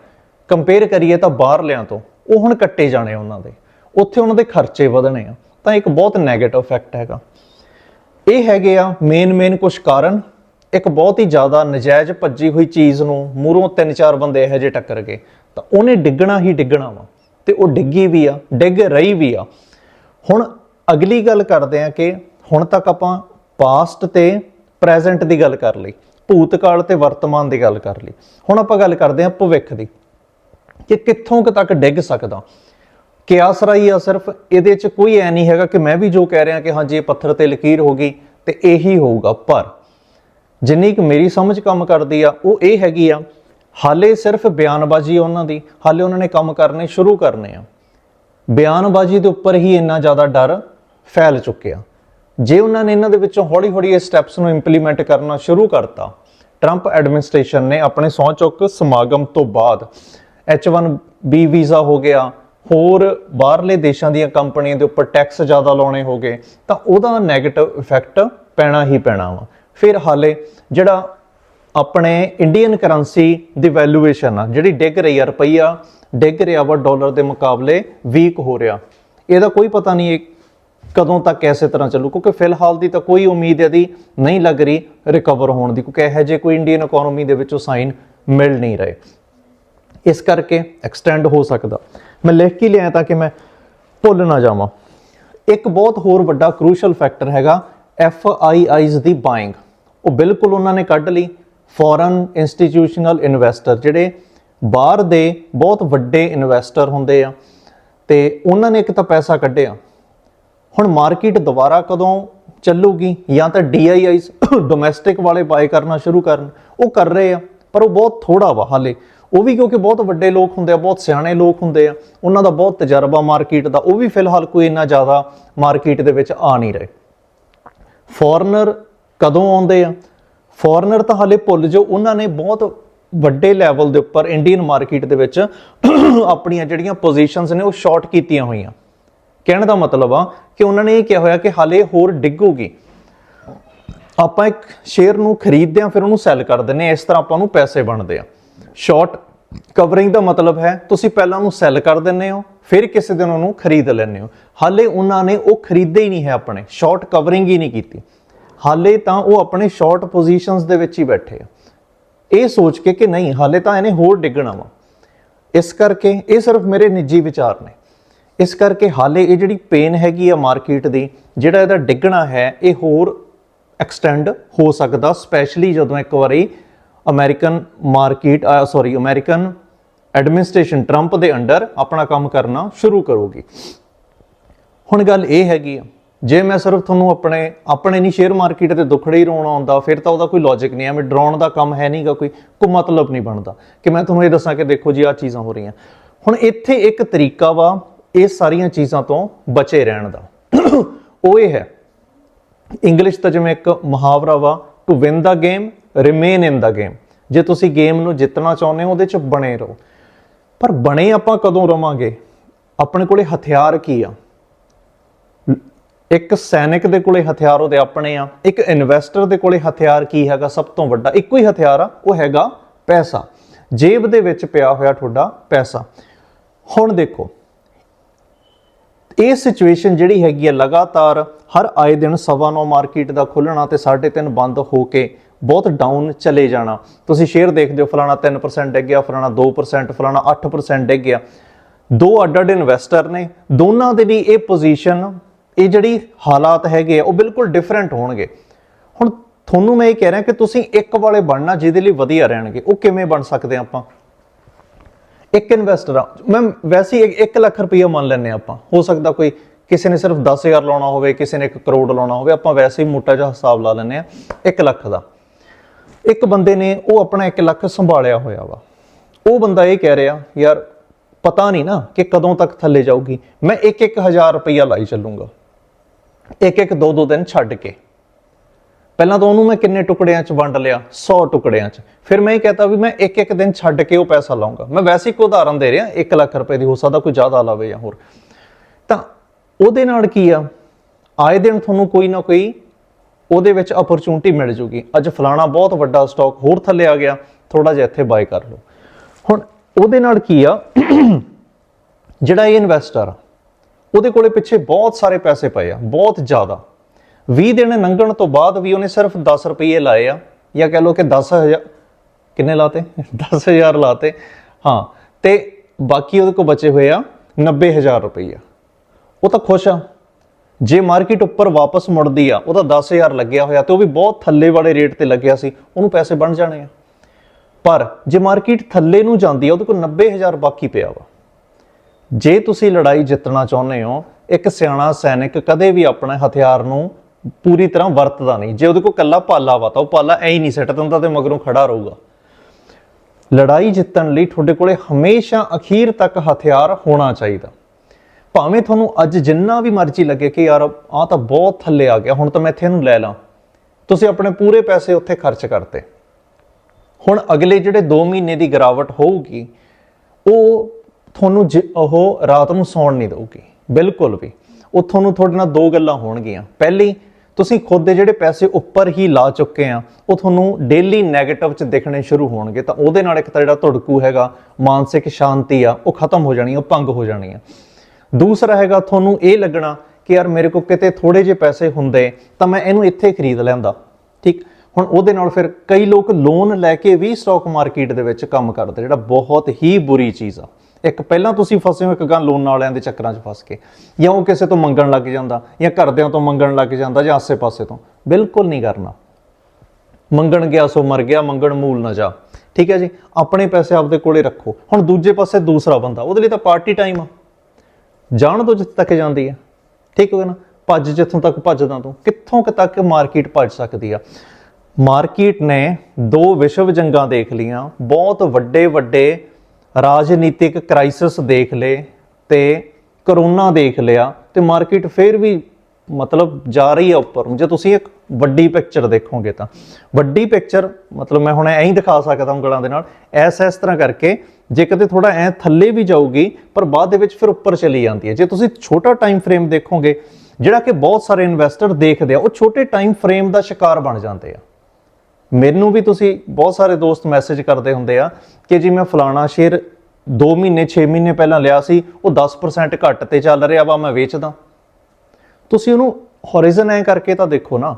ਕੰਪੇਅਰ ਕਰੀਏ ਤਾਂ ਬਾਹਰਲਿਆਂ ਤੋਂ, ਉਹ ਹੁਣ ਕੱਟੇ ਜਾਣੇ ਉਹਨਾਂ ਦੇ। ਉੱਥੇ ਉਹਨਾਂ ਦੇ ਖਰਚੇ ਵਧਣੇ ਆ। ਤਾਂ ਇੱਕ ਬਹੁਤ 네ਗੇਟਿਵ ਇਫੈਕਟ ਹੈਗਾ। ਇਹ ਹੈਗੇ ਆ ਮੇਨ ਮੇਨ ਕੁਝ ਕਾਰਨ ਇੱਕ ਬਹੁਤ ਹੀ ਜ਼ਿਆਦਾ ਨਜਾਇਜ਼ ਭੱਜੀ ਹੋਈ ਚੀਜ਼ ਨੂੰ ਮੂਹਰੋਂ ਤਿੰਨ ਚਾਰ ਬੰਦੇ ਇਹੋ ਜਿਹੇ ਟੱਕਰ ਗਏ। ਤਾਂ ਉਹਨੇ ਡਿੱਗਣਾ ਹੀ ਡਿੱਗਣਾ ਵਾ ਤੇ ਉਹ ਡਿੱਗੀ ਵੀ ਆ, ਡਿੱਗ ਰਹੀ ਵੀ ਆ। ਹੁਣ ਅਗਲੀ ਗੱਲ ਕਰਦੇ ਆ ਕਿ ਹੁਣ ਤੱਕ ਆਪਾਂ ਪਾਸਟ ਤੇ ਪ੍ਰੈਜ਼ੈਂਟ ਦੀ ਗੱਲ ਕਰ ਲਈ, ਭੂਤਕਾਲ ਤੇ ਵਰਤਮਾਨ ਦੀ ਗੱਲ ਕਰ ਲਈ। ਹੁਣ ਆਪਾਂ ਗੱਲ ਕਰਦੇ ਆ ਭਵਿੱਖ ਦੀ ਕਿ ਕਿੱਥੋਂ ਕੁ ਤੱਕ ਡਿੱਗ ਸਕਦਾ। ਕਿਆਸਰਾਈ ਆ ਸਿਰਫ, ਇਹਦੇ 'ਚ ਕੋਈ ਐ ਨਹੀਂ ਹੈਗਾ ਕਿ ਮੈਂ ਵੀ ਜੋ ਕਹਿ ਰਿਹਾ ਕਿ ਹਾਂਜੀ ਇਹ ਪੱਥਰ ਤੇ ਲਕੀਰ ਹੋ ਗਈ ਤੇ ਇਹੀ ਹੋਊਗਾ ਪਰ ਜਿੰਨੀ ਕਿ ਮੇਰੀ ਸਮਝ ਕੰਮ ਕਰਦੀ ਆ, ਉਹ ਇਹ ਹੈਗੀ ਆ, ਹਾਲੇ ਸਿਰਫ ਬਿਆਨਬਾਜ਼ੀ ਉਹਨਾਂ ਦੀ, ਹਾਲੇ ਉਹਨਾਂ ਨੇ ਕੰਮ ਕਰਨੇ ਸ਼ੁਰੂ ਕਰਨੇ ਆ। ਬਿਆਨਬਾਜ਼ੀ ਦੇ ਉੱਪਰ ਹੀ ਇੰਨਾ ਜ਼ਿਆਦਾ ਡਰ ਫੈਲ ਚੁੱਕਿਆ। ਜੇ ਉਹਨਾਂ ਨੇ ਇਹਨਾਂ ਦੇ ਵਿੱਚੋਂ ਹੌਲੀ-ਹੌਲੀ ਇਹ ਸਟੈਪਸ ਨੂੰ ਇੰਪਲੀਮੈਂਟ ਕਰਨਾ ਸ਼ੁਰੂ ਕਰਤਾ ਟਰੰਪ ਐਡਮਿਨਿਸਟ੍ਰੇਸ਼ਨ ਨੇ ਆਪਣੇ ਸਹੁੰ ਚੁੱਕ ਸਮਾਗਮ ਤੋਂ ਬਾਅਦ H1B ਵੀਜ਼ਾ ਹੋ ਗਿਆ, ਹੋਰ ਬਾਹਰਲੇ ਦੇਸ਼ਾਂ ਦੀਆਂ ਕੰਪਨੀਆਂ ਦੇ ਉੱਪਰ ਟੈਕਸ ਜ਼ਿਆਦਾ ਲਾਉਣੇ ਹੋ ਗਏ, ਤਾਂ ਉਹਦਾ 네ਗੇਟਿਵ ਇਫੈਕਟ ਪੈਣਾ ਹੀ ਪੈਣਾ ਵਾ। ਫਿਰ ਹਾਲੇ ਜਿਹੜਾ ਆਪਣੇ ਇੰਡੀਅਨ ਕਰੰਸੀ ਦੀ ਵੈਲਿਊਏਸ਼ਨ ਆ, ਜਿਹੜੀ ਡਿੱਗ ਰਹੀ ਆ ਰੁਪਈਆ, ਡਿੱਗ ਰਿਹਾ ਵਾ ਡਾਲਰ ਦੇ ਮੁਕਾਬਲੇ ਵੀਕ ਹੋ ਰਿਹਾ। ਇਹਦਾ ਕੋਈ ਪਤਾ ਨਹੀਂ ਇਹ ਕਦੋਂ ਤੱਕ ਐਸੇ ਤਰ੍ਹਾਂ ਚੱਲੂ, ਕਿਉਂਕਿ ਫਿਲਹਾਲ ਦੀ ਤਾਂ ਕੋਈ ਉਮੀਦ ਇਹਦੀ ਨਹੀਂ ਲੱਗ ਰਹੀ ਰਿਕਵਰ ਹੋਣ ਦੀ, ਕਿਉਂਕਿ ਇਹੋ ਜਿਹੇ ਕੋਈ ਇੰਡੀਅਨ ਇਕਨੋਮੀ ਦੇ ਵਿੱਚੋਂ ਸਾਈਨ ਮਿਲ ਨਹੀਂ ਰਹੇ। ਇਸ ਕਰਕੇ ਐਕਸਟੈਂਡ ਹੋ ਸਕਦਾ। ਮੈਂ ਲਿਖ ਕੇ ਲਿਆ ਤਾਂ ਕਿ ਮੈਂ ਭੁੱਲ ਨਾ ਜਾਵਾਂ। ਇੱਕ ਬਹੁਤ ਹੋਰ ਵੱਡਾ ਕ੍ਰੂਸ਼ਲ ਫੈਕਟਰ ਹੈਗਾ ਐੱਫ ਆਈ ਆਈਜ਼ ਦੀ ਬਾਇੰਗ ਉਹ ਬਿਲਕੁਲ ਉਹਨਾਂ ਨੇ ਕੱਢ ਲਈ। ਫੋਰਨ ਇੰਸਟੀਟਿਊਸ਼ਨਲ ਇਨਵੈਸਟਰ ਜਿਹੜੇ ਬਾਹਰ ਦੇ ਬਹੁਤ ਵੱਡੇ ਇਨਵੈਸਟਰ ਹੁੰਦੇ ਆ, ਤੇ ਉਹਨਾਂ ਨੇ ਇੱਕ ਤਾਂ ਪੈਸਾ ਕੱਢਿਆ। ਹੁਣ ਮਾਰਕੀਟ ਦੁਬਾਰਾ ਕਦੋਂ ਚੱਲੂਗੀ? ਜਾਂ ਤਾਂ DIIs ਡੋਮੈਸਟਿਕ ਵਾਲੇ ਬਾਏ ਕਰਨਾ ਸ਼ੁਰੂ ਕਰਨ। ਉਹ ਕਰ ਰਹੇ ਆ, ਪਰ ਉਹ ਬਹੁਤ ਥੋੜਾ ਵਾ ਹਾਲੇ। ਉਹ ਵੀ ਕਿਉਂਕਿ ਬਹੁਤ ਵੱਡੇ ਲੋਕ ਹੁੰਦੇ ਆ, ਬਹੁਤ ਸਿਆਣੇ ਲੋਕ ਹੁੰਦੇ ਆ, ਉਹਨਾਂ ਦਾ ਬਹੁਤ ਤਜਰਬਾ ਮਾਰਕੀਟ ਦਾ। ਉਹ ਵੀ ਫਿਲਹਾਲ ਕੋਈ ਇੰਨਾ ਜ਼ਿਆਦਾ ਮਾਰਕੀਟ ਦੇ ਵਿੱਚ ਆ ਨਹੀਂ ਰਹੇ। ਫੋਰਨਰ ਕਦੋਂ ਆਉਂਦੇ ਆ? ਫੋਰਨਰ ਤਾਂ ਹਾਲੇ ਭੁੱਲ ਜੋ ਉਹਨਾਂ ਨੇ ਬਹੁਤ ਵੱਡੇ ਲੈਵਲ ਦੇ ਉੱਪਰ ਇੰਡੀਅਨ ਮਾਰਕੀਟ ਦੇ ਵਿੱਚ ਆਪਣੀਆਂ ਜਿਹੜੀਆਂ ਪੋਜੀਸ਼ਨਸ ਨੇ ਉਹ ਸ਼ਾਰਟ ਕੀਤੀਆਂ ਹੋਈਆਂ। ਕਹਿਣ ਦਾ ਮਤਲਬ ਆ ਕਿ ਉਹਨਾਂ ਨੇ ਇਹ ਕਿਹਾ ਹੋਇਆ ਕਿ ਹਾਲੇ ਹੋਰ ਡਿੱਗੂਗੀ। ਆਪਾਂ ਇੱਕ ਸ਼ੇਅਰ ਨੂੰ ਖਰੀਦਦੇ ਆ, ਫਿਰ ਉਹਨੂੰ ਸੈਲ ਕਰ ਦਿੰਦੇ ਆ। ਇਸ ਤਰ੍ਹਾਂ ਆਪਾਂ ਨੂੰ ਪੈਸੇ ਬਣਦੇ ਆ। ਸ਼ਾਰਟ ਕਵਰਿੰਗ ਦਾ ਮਤਲਬ ਹੈ, ਤੁਸੀਂ ਪਹਿਲਾਂ ਉਹਨੂੰ ਸੈਲ ਕਰ ਦਿੰਦੇ ਹੋ, ਫਿਰ ਕਿਸੇ ਦਿਨ ਉਹਨੂੰ ਖਰੀਦ ਲੈਂਦੇ ਹੋ। ਹਾਲੇ ਉਹਨਾਂ ਨੇ ਉਹ ਖਰੀਦੇ ਹੀ ਨਹੀਂ ਹੈ ਆਪਣੇ। ਸ਼ਾਰਟ ਕਵਰਿੰਗ ਹੀ ਨਹੀਂ ਕੀਤੀ। ਹਾਲੇ ਤਾਂ ਉਹ ਆਪਣੇ ਸ਼ਾਰਟ ਪੋਜੀਸ਼ਨਸ ਦੇ ਵਿੱਚ ਹੀ ਬੈਠੇ ਆ। ਇਹ ਸੋਚ ਕੇ ਕਿ ਨਹੀਂ, ਹਾਲੇ ਤਾਂ ਇਹਨੇ ਹੋਰ ਡਿੱਗਣਾ ਵਾ। ਇਸ ਕਰਕੇ, ਇਹ ਸਿਰਫ ਮੇਰੇ ਨਿੱਜੀ ਵਿਚਾਰ ਨੇ। ਇਸ ਕਰਕੇ ਹਾਲੇ ਇਹ ਜਿਹੜੀ ਪੇਨ ਹੈਗੀ ਆ ਮਾਰਕੀਟ ਦੀ, ਜਿਹੜਾ ਇਹਦਾ ਡਿੱਗਣਾ ਹੈ, ਇਹ ਹੋਰ ਐਕਸਟੈਂਡ ਹੋ ਸਕਦਾ ਸਪੈਸ਼ਲੀ ਜਦੋਂ ਇੱਕ ਵਾਰੀ American market sorry American administration Trump ਦੇ ਅੰਡਰ ਆਪਣਾ ਕੰਮ ਕਰਨਾ ਸ਼ੁਰੂ ਕਰੂਗੀ। ਹੁਣ ਗੱਲ ਇਹ ਹੈਗੀ ਆ ਜੇ ਮੈਂ ਸਿਰਫ ਤੁਹਾਨੂੰ ਆਪਣੇ ਆਪਣੇ ਨਹੀਂ ਸ਼ੇਅਰ ਮਾਰਕੀਟ ਤੇ ਦੁੱਖੜੇ ਹੀ ਰੋਣ ਆਉਂਦਾ ਫਿਰ ਤਾਂ ਉਹਦਾ ਕੋਈ ਲੌਜੀਕ ਨਹੀਂ ਐਵੇਂ ਡਰਾਉਣ ਦਾ ਕੰਮ ਹੈ ਨਹੀਂਗਾ ਕੋਈ ਕੋਈ ਮਤਲਬ ਨਹੀਂ ਬਣਦਾ। ਕਿ ਮੈਂ ਤੁਹਾਨੂੰ ਇਹ ਦੱਸਾਂ ਕਿ ਦੇਖੋ ਜੀ ਆ ਚੀਜ਼ਾਂ ਹੋ ਰਹੀਆਂ। ਹੁਣ ਇੱਥੇ ਇੱਕ ਤਰੀਕਾ ਵਾ, ਇਹ ਸਾਰੀਆਂ ਚੀਜ਼ਾਂ ਤੋਂ ਬਚੇ ਰਹਿਣ ਦਾ। ਉਹ ਇਹ ਹੈ। ਇੰਗਲਿਸ਼ ਤਾਂ ਜਿਵੇਂ ਇੱਕ ਮੁਹਾਵਰਾ ਵਾ to win the game remain in the game ਜੇ ਤੁਸੀਂ ਗੇਮ ਨੂੰ ਜਿੱਤਣਾ ਚਾਹੁੰਦੇ ਹੋ, ਉਹਦੇ 'ਚ ਬਣੇ ਰਹੋ। ਪਰ ਬਣੇ ਆਪਾਂ ਕਦੋਂ ਰਵਾਂਗੇ? ਆਪਣੇ ਕੋਲੇ ਹਥਿਆਰ ਕੀ ਆ? ਇੱਕ ਸੈਨਿਕ ਦੇ ਕੋਲੇ ਹਥਿਆਰ ਉਹਦੇ ਆਪਣੇ ਆ, ਇੱਕ ਇਨਵੈਸਟਰ ਦੇ ਕੋਲੇ ਹਥਿਆਰ ਕੀ ਹੈਗਾ ਸਭ ਤੋਂ ਵੱਡਾ, ਇੱਕੋ ਹੀ ਹਥਿਆਰ ਆ, ਉਹ ਹੈਗਾ ਪੈਸਾ। ਜੇਬ ਦੇ ਵਿੱਚ ਪਿਆ ਹੋਇਆ ਤੁਹਾਡਾ ਪੈਸਾ। ਹੁਣ ਦੇਖੋ, ਇਹ ਸਿਚੁਏਸ਼ਨ ਜਿਹੜੀ ਹੈਗੀ ਹੈ ਲਗਾਤਾਰ ਹਰ ਆਏ ਦਿਨ ਸਵਾ ਨੌ ਮਾਰਕੀਟ ਦਾ ਖੁੱਲਣਾ ਤੇ 3.5 ਬੰਦ ਹੋ ਕੇ ਬਹੁਤ ਡਾਊਨ ਚਲੇ ਜਾਣਾ। ਤੁਸੀਂ ਸ਼ੇਅਰ ਦੇਖਦੇ ਹੋ, ਫਲਾਣਾ 3% ਡਿੱਗ ਗਿਆ, ਫਲਾਣਾ 2% ਫਲਾਣਾ 8% ਡਿੱਗ ਗਿਆ। ਦੋ ਅੱਡ ਅੱਡ ਇਨਵੈਸਟਰ ਨੇ, ਦੋਨਾਂ ਦੇ ਲਈ ਇਹ ਪੋਜੀਸ਼ਨ ਇਹ ਜਿਹੜੀ ਹਾਲਾਤ ਹੈਗੇ ਆ, ਉਹ ਬਿਲਕੁਲ ਡਿਫਰੈਂਟ ਹੋਣਗੇ। ਹੁਣ ਤੁਹਾਨੂੰ ਮੈਂ ਇਹ ਕਹਿ ਰਿਹਾ ਕਿ ਤੁਸੀਂ ਇੱਕ ਵਾਲੇ ਬਣਨਾ ਜਿਹਦੇ ਲਈ ਵਧੀਆ ਰਹਿਣਗੇ, ਉਹ ਕਿਵੇਂ ਬਣ ਸਕਦੇ ਆ ਆਪਾਂ? ਇੱਕ ਇਨਵੈਸਟਰ ਆ, ਮੈਂ ਵੈਸੇ ਹੀ 1 ਲੱਖ ਰੁਪਈਆ ਮੰਨ ਲੈਨੇ ਆਪਾਂ। ਹੋ ਸਕਦਾ ਕੋਈ ਕਿਸੇ ਨੇ ਸਿਰਫ 10000 ਲਾਉਣਾ ਹੋਵੇ, ਕਿਸੇ ਨੇ 1 ਕਰੋੜ ਲਾਉਣਾ ਹੋਵੇ, ਆਪਾਂ ਵੈਸੇ ਹੀ ਮੋਟਾ ਜਿਹਾ ਹਿਸਾਬ ਲਾ ਲੈਨੇ ਆ 1 ਲੱਖ ਦਾ। ਇੱਕ ਬੰਦੇ ਨੇ ਉਹ ਆਪਣਾ 1 ਲੱਖ ਸੰਭਾਲਿਆ ਹੋਇਆ ਵਾ। ਉਹ ਬੰਦਾ ਇਹ ਕਹਿ ਰਿਹਾ, ਯਾਰ ਪਤਾ ਨਹੀਂ ਨਾ ਕਿ ਕਦੋਂ ਤੱਕ ਥੱਲੇ ਜਾਊਗੀ। ਮੈਂ 1-1000 ਰੁਪਈਆ ਲਾਈ ਚੱਲੂੰਗਾ। ਇੱਕ ਇੱਕ ਦੋ ਦੋ ਦਿਨ ਛੱਡ ਕੇ। ਪਹਿਲਾਂ ਤਾਂ ਉਹਨੂੰ ਮੈਂ ਕਿੰਨੇ ਟੁਕੜਿਆਂ 'ਚ ਵੰਡ ਲਿਆ? 100 ਟੁਕੜਿਆਂ 'ਚ। ਫਿਰ ਮੈਂ ਇਹ ਕਹਤਾ ਵੀ ਮੈਂ ਇੱਕ ਇੱਕ ਦਿਨ ਛੱਡ ਕੇ ਉਹ ਪੈਸਾ ਲਾਉਂਗਾ। ਮੈਂ ਵੈਸੇ ਇੱਕ ਉਦਾਹਰਨ ਦੇ ਰਿਹਾ 1 ਲੱਖ ਰੁਪਏ ਦੀ, ਹੋ ਸਕਦਾ ਕੋਈ ਜ਼ਿਆਦਾ ਲਾਵੇ ਜਾਂ ਹੋਰ। ਤਾਂ ਉਹਦੇ ਨਾਲ ਕੀ ਆ? ਆਏ ਦਿਨ ਤੁਹਾਨੂੰ ਕੋਈ ਨਾ ਕੋਈ ਉਹਦੇ ਵਿੱਚ ਅਪਰਚੂਨਿਟੀ ਮਿਲ ਜੂਗੀ। ਅੱਜ ਫਲਾਣਾ ਬਹੁਤ ਵੱਡਾ ਸਟਾਕ ਹੋਰ ਥੱਲੇ ਆ ਗਿਆ ਥੋੜਾ ਜਿਹਾ ਇੱਥੇ ਬਾਈ ਕਰ ਲਓ। ਹੁਣ ਉਹਦੇ ਨਾਲ ਕੀ ਆ? ਜਿਹੜਾ ਇਹ ਇਨਵੈਸਟਰ ਆ ਉਹਦੇ ਕੋਲੇ ਪਿੱਛੇ ਬਹੁਤ ਸਾਰੇ ਪੈਸੇ ਪਏ ਆ, ਬਹੁਤ ਜ਼ਿਆਦਾ। 20 ਦਿਨ ਲੰਘਣ ਤੋਂ ਬਾਅਦ ਵੀ ਉਹਨੇ ਸਿਰਫ 10 ਰੁਪਏ ਲਾਏ ਆ, ਜਾਂ ਕਹ ਲਓ ਕਿ 10000 ਕਿੰਨੇ ਲਾਤੇ? 10000 ਲਾਤੇ। ਹਾਂ, ਤੇ ਬਾਕੀ ਉਹਦੇ ਕੋਲ ਬਚੇ ਹੋਏ ਆ 90000 ਰੁਪਏ ਉਹ ਤਾਂ ਖੁਸ਼ ਆ। ਜੇ ਮਾਰਕੀਟ ਉੱਪਰ ਵਾਪਸ ਮੁੜਦੀ ਆ, ਉਹਦਾ 10000 ਲੱਗਿਆ ਹੋਇਆ ਤੇ ਉਹ ਵੀ ਬਹੁਤ ਥੱਲੇ ਵਾਲੇ ਰੇਟ ਤੇ ਲੱਗਿਆ ਸੀ, ਉਹਨੂੰ ਪੈਸੇ ਬਣ ਜਾਣੇ ਆ। ਪਰ ਜੇ ਮਾਰਕੀਟ ਥੱਲੇ ਨੂੰ ਜਾਂਦੀ ਆ, ਉਹਦੇ ਕੋਲ 90000 ਬਾਕੀ ਪਿਆ ਵਾ। ਜੇ ਤੁਸੀਂ ਲੜਾਈ ਜਿੱਤਣਾ ਚਾਹੁੰਦੇ ਹੋ, ਇੱਕ ਸਿਆਣਾ ਸੈਨਿਕ ਕਦੇ ਵੀ ਆਪਣੇ ਹਥਿਆਰ ਨੂੰ ਪੂਰੀ ਤਰ੍ਹਾਂ ਵਰਤਦਾ ਨਹੀਂ। ਜੇ ਉਹਦੇ ਕੋਲ ਕੱਲਾ ਪਾਲਾ ਵਾ, ਤਾਂ ਉਹ ਪਾਲਾ ਐ ਹੀ ਨਹੀਂ ਸੱਟ ਦਿੰਦਾ ਤੇ ਮਗਰੋਂ ਖੜਾ ਰਹੂਗਾ। ਲੜਾਈ ਜਿੱਤਣ ਲਈ ਤੁਹਾਡੇ ਕੋਲੇ ਹਮੇਸ਼ਾ ਅਖੀਰ ਤੱਕ ਹਥਿਆਰ ਹੋਣਾ ਚਾਹੀਦਾ। ਭਾਵੇਂ ਤੁਹਾਨੂੰ ਅੱਜ ਜਿੰਨਾ ਵੀ ਮਰਜ਼ੀ ਲੱਗੇ ਕਿ ਯਾਰ, ਆਹ ਤਾਂ ਬਹੁਤ ਥੱਲੇ ਆ ਗਿਆ, ਹੁਣ ਤਾਂ ਮੈਂ ਇੱਥੇ ਇਹਨੂੰ ਲੈ ਲਾਂ। ਤੁਸੀਂ ਆਪਣੇ ਪੂਰੇ ਪੈਸੇ ਉੱਥੇ ਖਰਚ ਕਰਤੇ। ਹੁਣ ਅਗਲੇ ਜਿਹੜੇ 2 ਮਹੀਨੇ ਦੀ ਗਿਰਾਵਟ ਹੋਊਗੀ, ਉਹ ਤੁਹਾਨੂੰ ਜ- ਉਹ ਰਾਤ ਨੂੰ ਸੌਣ ਨਹੀਂ ਦਊਗੀ, ਬਿਲਕੁਲ ਵੀ। ਉਹ ਤੁਹਾਨੂੰ ਤੁਹਾਡੇ ਨਾਲ ਦੋ ਗੱਲਾਂ ਹੋਣਗੀਆਂ। ਪਹਿਲੀ, ਤੁਸੀਂ ਖੁਦ ਦੇ ਜਿਹੜੇ ਪੈਸੇ ਉੱਪਰ ਹੀ ਲਾ ਚੁੱਕੇ ਆ, ਉਹ ਤੁਹਾਨੂੰ ਡੇਲੀ 네ਗੇਟਿਵ ਚ ਦਿਖਣੇ ਸ਼ੁਰੂ ਹੋਣਗੇ। ਤਾਂ ਉਹਦੇ ਨਾਲ ਇੱਕ ਤਾਂ ਜਿਹੜਾ ਧੜਕੂ ਹੈਗਾ, ਮਾਨਸਿਕ ਸ਼ਾਂਤੀ ਆ, ਉਹ ਖਤਮ ਹੋ ਜਾਣੀ ਆ, ਉਹ ਭੰਗ ਹੋ ਜਾਣੀ ਆ। ਦੂਸਰਾ ਹੈਗਾ, ਤੁਹਾਨੂੰ ਇਹ ਲੱਗਣਾ ਕਿ ਯਾਰ ਮੇਰੇ ਕੋਲ ਕਿਤੇ ਥੋੜੇ ਜਿਹੇ ਪੈਸੇ ਹੁੰਦੇ, ਤਾਂ ਮੈਂ ਇਹਨੂੰ ਇੱਥੇ ਖਰੀਦ ਲੈਂਦਾ। ਠੀਕ? ਹੁਣ ਉਹਦੇ ਨਾਲ ਫਿਰ ਕਈ ਲੋਕ ਲੋਨ ਲੈ ਕੇ ਵੀ ਸਟਾਕ ਮਾਰਕੀਟ ਦੇ ਵਿੱਚ ਕੰਮ ਕਰਦੇ, ਜਿਹੜਾ ਬਹੁਤ ਹੀ ਬੁਰੀ ਚੀਜ਼ ਆ। ਇੱਕ ਪਹਿਲਾਂ ਤੁਸੀਂ ਫਸੇ ਹੋ, ਇੱਕ ਗੱਲ ਲੋਨ ਵਾਲਿਆਂ ਦੇ ਚੱਕਰਾਂ 'ਚ ਫਸ ਕੇ। ਜਾਂ ਉਹ ਕਿਸੇ ਤੋਂ ਮੰਗਣ ਲੱਗ ਜਾਂਦਾ, ਜਾਂ ਘਰਦਿਆਂ ਤੋਂ ਮੰਗਣ ਲੱਗ ਜਾਂਦਾ, ਜਾਂ ਆਸੇ-ਪਾਸੇ ਤੋਂ। ਬਿਲਕੁਲ ਨਹੀਂ ਕਰਨਾ। ਮੰਗਣ ਗਿਆ ਸੋ ਮਰ ਗਿਆ, ਮੰਗਣ ਮੂਲ ਨਾ ਜਾ। ਠੀਕ ਹੈ ਜੀ? ਆਪਣੇ ਪੈਸੇ ਆਪਦੇ ਕੋਲੇ ਰੱਖੋ। ਹੁਣ ਦੂਜੇ ਪਾਸੇ ਦੂਸਰਾ ਬੰਦਾ, ਉਹਦੇ ਲਈ ਤਾਂ ਪਾਰਟੀ ਟਾਈਮ ਆ। ਜਾਣ ਤੋਂ ਜਿੱਥੇ ਤੱਕ ਜਾਂਦੀ ਹੈ। ਠੀਕ ਹੋ ਗਿਆ ਨਾ? ਭੱਜ ਜਿੱਥੋਂ ਤੱਕ ਭੱਜਦਾ ਤੂੰ। ਕਿੱਥੋਂ ਕੁ ਤੱਕ ਮਾਰਕੀਟ ਭੱਜ ਸਕਦੀ ਆ? ਮਾਰਕੀਟ ਨੇ ਦੋ ਵਿਸ਼ਵ ਜੰਗਾਂ ਦੇਖ ਲੀਆਂ ਬਹੁਤ ਵੱਡੇ ਵੱਡੇ ਰਾਜਨੀਤਿਕ ਕ੍ਰਾਈਸਿਸ ਦੇਖ ਲਏ ਤੇ ਕਰੋਨਾ ਦੇਖ ਲਿਆ ਤੇ ਮਾਰਕੀਟ ਫੇਰ ਵੀ ਮਤਲਬ ਜਾ ਰਹੀ ਹੈ ਉੱਪਰ ਨੂੰ। ਜੇ ਤੁਸੀਂ ਇੱਕ ਵੱਡੀ ਪਿਕਚਰ ਦੇਖੋਗੇ ਤਾਂ। ਵੱਡੀ ਪਿਕਚਰ ਮਤਲਬ ਮੈਂ ਹੁਣ ਐਂ ਹੀ ਦਿਖਾ ਸਕਦਾ ਉਂਗਲਾਂ ਦੇ ਨਾਲ, ਐਸ ਇਸ ਤਰ੍ਹਾਂ ਕਰਕੇ, ਜੇ ਕਦੇ ਥੋੜਾ ਐ ਥੱਲੇ ਵੀ ਜਾਊਗੀ, ਪਰ ਬਾਅਦ ਦੇ ਵਿੱਚ ਫਿਰ ਉੱਪਰ ਚਲੀ ਜਾਂਦੀ ਹੈ। ਜੇ ਤੁਸੀਂ ਛੋਟਾ ਟਾਈਮ ਫਰੇਮ ਦੇਖੋਗੇ, ਜਿਹੜਾ ਕਿ ਬਹੁਤ ਸਾਰੇ ਇਨਵੈਸਟਰ ਦੇਖਦੇ ਆ, ਉਹ ਛੋਟੇ ਟਾਈਮ ਫਰੇਮ ਦਾ ਸ਼ਿਕਾਰ ਬਣ ਜਾਂਦੇ ਆ। ਮੈਨੂੰ ਵੀ ਤੁਸੀਂ ਬਹੁਤ ਸਾਰੇ ਦੋਸਤ ਮੈਸੇਜ ਕਰਦੇ ਹੁੰਦੇ ਆ ਕਿ ਜੀ ਮੈਂ ਫਲਾਣਾ ਸ਼ੇਅਰ 2 ਮਹੀਨੇ 6 ਮਹੀਨੇ ਪਹਿਲਾਂ ਲਿਆ ਸੀ, ਉਹ 10% ਘੱਟ ਤੇ ਚੱਲ ਰਿਹਾ ਵਾ, ਮੈਂ ਵੇਚਦਾ। ਤੁਸੀਂ ਉਹਨੂੰ ਹੋਰੀਜ਼ਨ ਐ ਕਰਕੇ ਤਾਂ ਦੇਖੋ ਨਾ,